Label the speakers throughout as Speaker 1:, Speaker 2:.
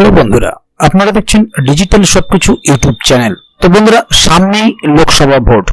Speaker 1: Hello বন্ধুরা, আপনারা দেখছেন ডিজিটাল সবকিছু ইউটিউব চ্যানেল। তো বন্ধুরা, সামনেই লোকসভা ভোট,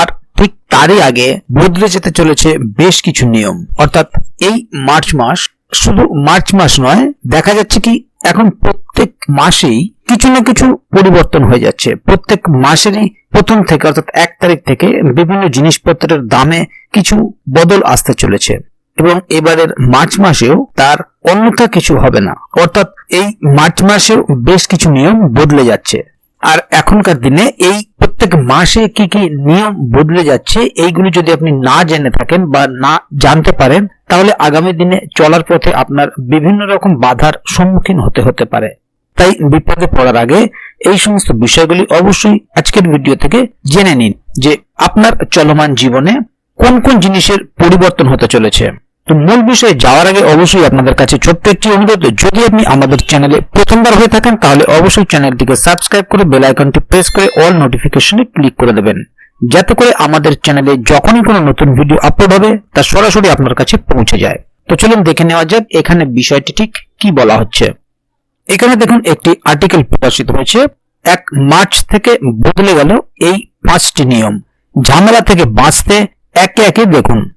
Speaker 1: আর ঠিক তারই আগে বদলে যেতে চলেছে বেশ কিছু নিয়ম। অর্থাৎ এই মার্চ মাস শুধু মার্চ মাস নয়, দেখা যাচ্ছে কি এখন প্রত্যেক মাসেই কিছু না কিছু পরিবর্তন হয়ে যাচ্ছে। প্রত্যেক মাসেরই প্রথম থেকে, অর্থাৎ এক তারিখ থেকে বিভিন্ন জিনিসপত্রের দামে কিছু বদল আসতে চলেছে। এবং এবারের মার্চ মাসেও তার অন্যথা কিছু হবে না। অর্থাৎ এই মার্চ মাসেও বেশ কিছু নিয়ম বদলে যাচ্ছে। আর এখনকার দিনে এই প্রত্যেক মাসে কি কি নিয়ম বদলে যাচ্ছে, এইগুলি যদি আপনি না জেনে থাকেন বা না জানতে পারেন, তাহলে আগামী দিনে চলার পথে আপনার বিভিন্ন রকম বাধার সম্মুখীন হতে হতে পারে। তাই বিপদে পড়ার আগে এই সমস্ত বিষয়গুলি অবশ্যই আজকের ভিডিও থেকে জেনে নিন যে আপনার চলমান জীবনে কোন কোন জিনিসের পরিবর্তন হতে চলেছে? তো মূল বিষয়ে যাওয়ার আগে অবশ্যই আপনাদের কাছে ছোট্ট একটি অনুরোধ, যদি আপনি আমাদের চ্যানেলে প্রথমবার হয়ে থাকেন, তাহলে অবশ্যই চ্যানেলটিকে সাবস্ক্রাইব করে বেল আইকনটি প্রেস করে অল নোটিফিকেশনে ক্লিক করে দেবেন। যাতে করে আমাদের চ্যানেলে যখনই কোনো নতুন ভিডিও আপলোড হবে, তা সরাসরি আপনার কাছে পৌঁছে যায়। তো চলুন দেখে নেওয়া যাক এখানে বিষয়টি ঠিক কি বলা হচ্ছে। এখানে দেখুন একটি আর্টিকেল প্রকাশিত হয়েছে। এক মার্চ থেকে বদলে গেল এই পাঁচটি নিয়ম। ঝামেলা থেকে বাঁচতে একে একে দেখুন।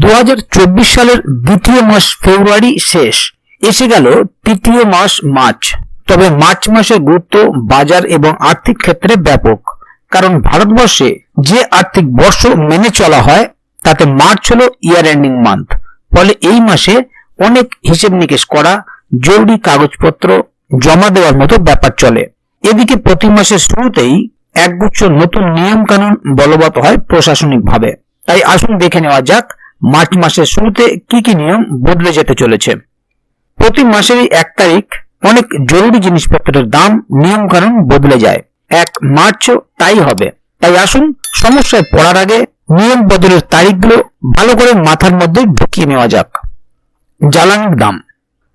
Speaker 1: দু হাজার চব্বিশ সালের দ্বিতীয় মাস ফেব্রুয়ারি শেষ। এসে গেল তৃতীয় মাস মার্চ। তবে মার্চ মাসের গুরুত্ব বাজার এবং আর্থিক ক্ষেত্রে ব্যাপক। কারণ ভারতবর্ষে যে আর্থিক বর্ষ মেনে চলা হয়, তাতে মার্চ হলো ইয়ার এন্ডিং মান্থ ফলে এই মাসে অনেক হিসেব নিকেশ করা, জরুরি কাগজপত্র জমা দেওয়ার মতো ব্যাপার চলে। এদিকে প্রতি মাসের শুরুতেই একগুচ্ছ নতুন নিয়ম কানুন বলবৎ হয় প্রশাসনিকভাবে। তাই আসুন দেখে নেওয়া যাক, মার্চ মাসের শুরুতে কি কি নিয়ম বদলে যেতে চলেছে। প্রতি মাসেরই এক তারিখ অনেক জরুরি জিনিসপত্রের দাম নিয়ম কানুন বদলে যায়। এক মার্চও তাই হবে। তাই আসুন সমস্যায় পড়ার আগে নিয়ম বদলের তারিখগুলো ভালো করে মাথার মধ্যে ঢুকিয়ে নেওয়া যাক। জ্বালানির দাম।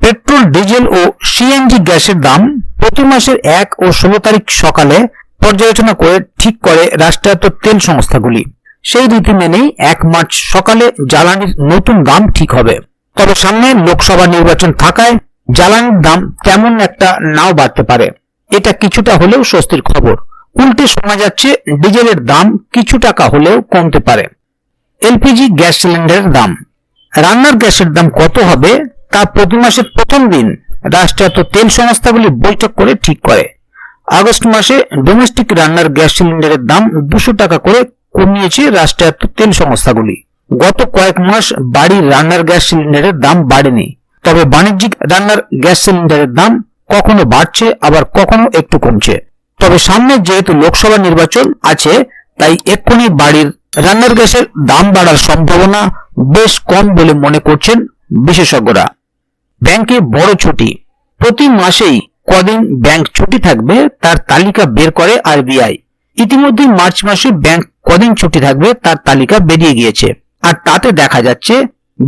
Speaker 1: পেট্রোল, ডিজেল ও সিএনজি গ্যাসের দাম প্রতি মাসের এক ও ষোলো তারিখ সকালে পর্যালোচনা করে ঠিক করে রাষ্ট্রায়ত্ত তেল সংস্থাগুলি। সেই রীতি মেনেই এক মার্চ সকালে জ্বালানির নতুন দাম ঠিক হবে। তবে সামনে লোকসভা নির্বাচন থাকায় জ্বালানির দাম তেমন একটা নাও বাড়তে পারে। এটা কিছুটা হলেও স্বস্তির খবর। উল্টে শোনা যাচ্ছে, ডিজেলের দাম কিছু টাকা হলেও কমতে পারে। এলপিজি গ্যাস সিলিন্ডারের দাম। রান্নার গ্যাসের দাম কত হবে, তা প্রতি মাসের প্রথম দিন রাষ্ট্রায়ত্ত তেল সংস্থাগুলি বৈঠক করে ঠিক করে। আগস্ট মাসে ডোমেস্টিক রান্নার গ্যাস সিলিন্ডারের দাম দুশো টাকা করে কমিয়েছে রাষ্ট্রায়ত্ত তেল সংস্থাগুলি। গত কয়েক মাস বাড়ির রান্নার গ্যাস সিলিন্ডারের দাম বাড়েনি। তবে বাণিজ্যিক রান্নার গ্যাস সিলিন্ডারের দাম কখনো বাড়ছে, আবার কখনো একটু কমছে। তবে সামনে যেহেতু লোকসভা নির্বাচন আছে, তাই এক্ষুনি বাড়ির রান্নার গ্যাসের দাম বাড়ার সম্ভাবনা বেশ কম বলে মনে করছেন বিশেষজ্ঞরা। ব্যাংকে বড় ছুটি। প্রতি মাসেই কদিন ব্যাংক ছুটি থাকবে, তার তালিকা বের করে আরবিআই। ইতিমধ্যে মার্চ মাসে ব্যাংক কদিন ছুটি থাকবে তার তালিকা বেরিয়ে গিয়েছে। আর তাতে দেখা যাচ্ছে,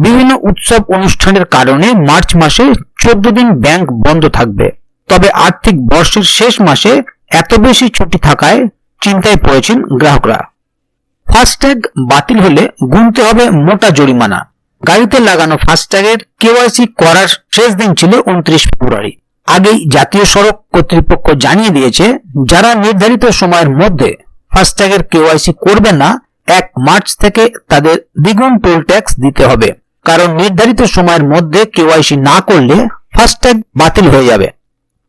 Speaker 1: বিভিন্ন উৎসব অনুষ্ঠানের কারণে মার্চ মাসে চোদ্দ দিন ব্যাংক বন্ধ থাকবে। তবে আর্থিক বর্ষের শেষ মাসে এত বেশি ছুটি থাকায় চিন্তায় পড়েছেন গ্রাহকরা। ফাস্ট্যাগ বাতিল হলে গুনতে হবে মোটা জরিমানা। গাড়িতে লাগানো ফাস্ট্যাগের কেওয়াইসি করার শেষ দিন ছিল উনত্রিশ ফেব্রুয়ারি। আগেই জাতীয় সড়ক কর্তৃপক্ষ জানিয়ে দিয়েছে, যারা নির্ধারিত সময়ের মধ্যে ফাস্ট্যাগের কেওয়াইসি করবে না, এক মার্চ থেকে তাদের দ্বিগুণ টোল ট্যাক্স দিতে হবে। কারণ নির্ধারিত সময়ের মধ্যে কেওয়াইসি না করলে ফাস্ট্যাগ বাতিল হয়ে যাবে।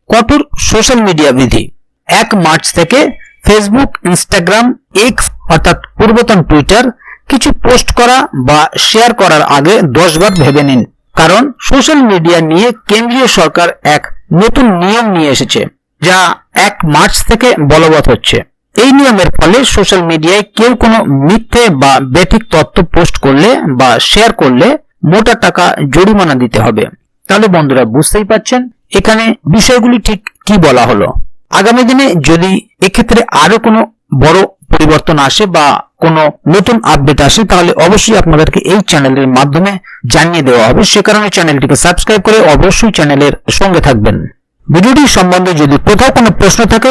Speaker 1: কঠোর সোশ্যাল মিডিয়া বিধি। এক মার্চ থেকে ফেসবুক ইনস্টাগ্রাম এক্স অর্থাৎ পূর্বতন টুইটার কিছু পোস্ট করা বা শেয়ার করার আগে দশ বার ভেবে নিন। কারণ সোশ্যাল মিডিয়া নিয়ে কেন্দ্রীয় সরকার এক নতুন নিয়ম নিয়ে এসেছে, যা এক মার্চ থেকে বলবৎ হচ্ছে। এই নিয়মের ফলে সোশ্যাল মিডিয়ায় কেউ কোনো মিথ্যে বা বেঠিক তথ্য পোস্ট করলে বা শেয়ার করলে মোটা টাকা জরিমানা দিতে হবে। তাহলে বন্ধুরা বুঝতেই পাচ্ছেন এখানে বিষয়গুলি ঠিক কি বলা হলো। আগামী দিনে যদি এক্ষেত্রে আরও কোনো বড় পরিবর্তন আসে বা কোনো নতুন আপডেট আসে, তাহলে অবশ্যই আপনাদেরকে এই চ্যানেলের মাধ্যমে জানিয়ে দেওয়া হবে। সে কারণে চ্যানেলটিকে সাবস্ক্রাইব করে অবশ্যই চ্যানেলের সঙ্গে থাকবেন। ভিডিওটি সম্বন্ধে যদি কোথাও কোনো প্রশ্ন থাকে